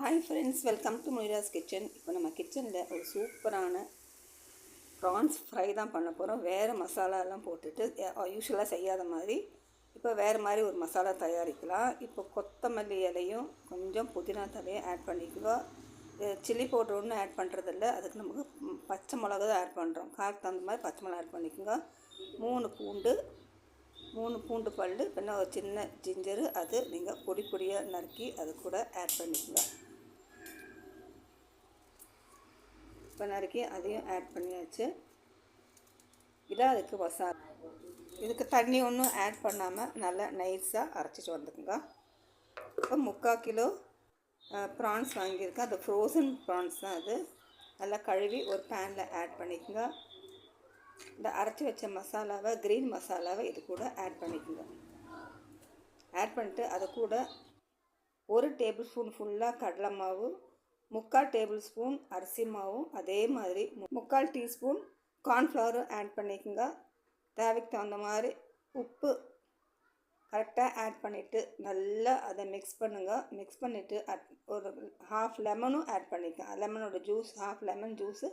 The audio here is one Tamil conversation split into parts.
Hi friends welcome to Moira's kitchen இப்போ நம்ம கிச்சனில் ஒரு சூப்பரான ப்ரான்ஸ் ஃப்ரை தான் பண்ண போகிறோம் வேறு மசாலாலாம் போட்டுட்டு யூஸ்வலாக செய்யாத மாதிரி இப்போ வேறு மாதிரி ஒரு மசாலா தயாரிக்கலாம். இப்போ கொத்தமல்லி இலையும் கொஞ்சம் புதினா தலையும் ஆட் பண்ணிக்கோ சில்லி பவுடர் ஒன்றும் ஆட் பண்ணுறதில்ல அதுக்கு நமக்கு பச்சை மிளகா தான் ஆட் பண்ணுறோம் காரத்துக்கு தகுந்த மாதிரி பச்சை மிளகா ஆட் பண்ணிக்கோங்க. மூணு பூண்டு மூணு பூண்டு பல் பின்ன ஒரு சின்ன ஜிஞ்சரு அது நீங்கள் பொடி பொடியாக நறுக்கி அது கூட ஆட் பண்ணிக்கோங்க. இப்போ நறுக்கி அதையும் ஆட் பண்ணியாச்சு. இதான் அதுக்கு மசாலா. இதுக்கு தண்ணி ஒன்றும் ஆட் பண்ணாமல் நல்லா நைஸாக அரைச்சிட்டு வந்துக்குங்க. இப்போ முக்கால் கிலோ ப்ரான்ஸ் வாங்கியிருக்கேன். அது ஃப்ரோசன் ப்ரான்ஸ் தான் அது. நல்லா கழுவி ஒரு பேனில் ஆட் பண்ணிக்கோங்க. இந்த அரைச்சி வச்ச மசாலாவை க்ரீன் மசாலாவை இது கூட ஆட் பண்ணிக்கோங்க. ஆட் பண்ணிட்டு அது கூட ஒரு டேபிள் ஸ்பூன் ஃபுல்லாக கடலை மாவு முக்கால் டேபிள் ஸ்பூன் அரிசி மாவும் அதே மாதிரி முக்கால் டீஸ்பூன் கார்ன்ஃப்ளவரும் ஆட் பண்ணிக்கோங்க. தேவைக்கு தகுந்த மாதிரி உப்பு கரெக்டாக ஆட் பண்ணிவிட்டு நல்லா அதை மிக்ஸ் பண்ணுங்கள் மிக்ஸ் பண்ணிவிட்டு அட் ஒரு ஹாஃப் லெமனும் ஆட் பண்ணிக்கோங்க. லெமனோட ஜூஸ் ஹாஃப் லெமன் ஜூஸு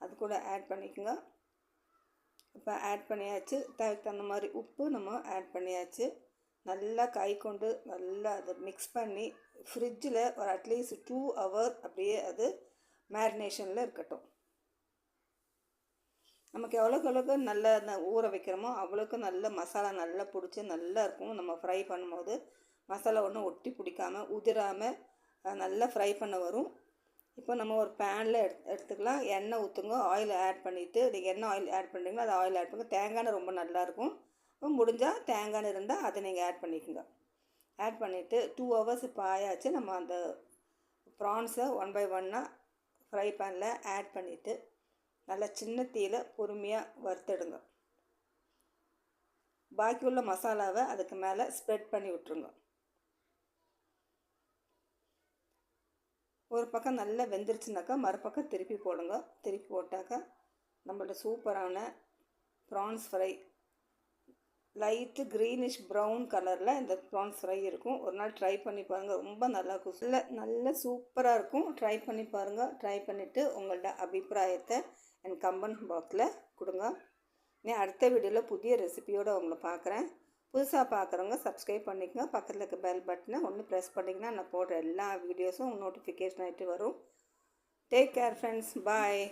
அது கூட ஆட் பண்ணிக்கோங்க. இப்போ ஆட் பண்ணியாச்சு. தேவைக்கு தகுந்த மாதிரி உப்பு நம்ம ஆட் பண்ணியாச்சு. நல்லா கை கொண்டு நல்லா அதை மிக்ஸ் பண்ணி ஃப்ரிட்ஜில் ஒரு அட்லீஸ்ட் டூ ஹவர் அப்படியே அது மேரினேஷனில் இருக்கட்டும். நமக்கு எவ்வளோக்கு எவ்வளோக்கு நல்லா ஊற வைக்கிறோமோ அவ்வளோக்கு நல்ல மசாலா நல்லா பிடிச்சி நல்லா இருக்கும். நம்ம ஃப்ரை பண்ணும்போது மசாலா ஒன்றும் ஒட்டி பிடிக்காமல் உதிராமல் நல்லா ஃப்ரை பண்ண வரும். இப்போ நம்ம ஒரு பேனில் எடுத்து எடுத்துக்கலாம். எண்ணெய் ஊற்றுங்க ஆயில் ஆட் பண்ணிவிட்டு நீங்கள் என்ன ஆயில் ஆட் பண்ணுறீங்களோ அது ஆயில் ஆட் பண்ணுங்க. தேங்காய் ரொம்ப நல்லாயிருக்கும் முடிஞ்சால் தேங்காய் எண்ணெய் இருந்தால் அதை நீங்கள் ஆட் பண்ணிக்கோங்க. ஆட் பண்ணிவிட்டு டூ ஹவர்ஸ் இப்போ ஆயாச்சு. நம்ம அந்த ப்ரான்ஸை ஒன் பை ஒன்னாக ஃப்ரை பேனில் ஆட் பண்ணிவிட்டு நல்லா சின்ன தீயில் பொறுமையாக வறுத்தெடுங்க. பாக்கி உள்ள மசாலாவை அதுக்கு மேலே ஸ்ப்ரெட் பண்ணி விட்ருங்க ஒரு பக்கம் நல்லா வெந்துருச்சுனாக்கா மறுபக்கம் திருப்பி போடுங்க. திருப்பி போட்டாக்கா நம்மளோட சூப்பரான prawns fry light greenish brown கலரில் இந்த ப்ரான்ஸ் ஃப்ரை இருக்கும். ஒரு நாள் ட்ரை பண்ணி பாருங்கள் ரொம்ப நல்லா இருக்கும் நல்ல நல்ல சூப்பராக இருக்கும். ட்ரை பண்ணி பாருங்கள் ட்ரை பண்ணிவிட்டு உங்களோட அபிப்பிராயத்தை என் கம்பன் பாக்ஸில் கொடுங்க. நான் அடுத்த வீடியோவில் புதிய ரெசிபியோடு உங்களை பார்க்குறேன் புதுசாக பார்க்குறவங்க சப்ஸ்கிரைப் பண்ணிக்கங்க. பக்கத்தில் இருக்க பெல் பட்டனை ஒன்று ப்ரெஸ் பண்ணிங்கன்னா நான் போடுற எல்லா வீடியோஸும் நோட்டிஃபிகேஷன் ஆகிட்டு வரும். Take care friends bye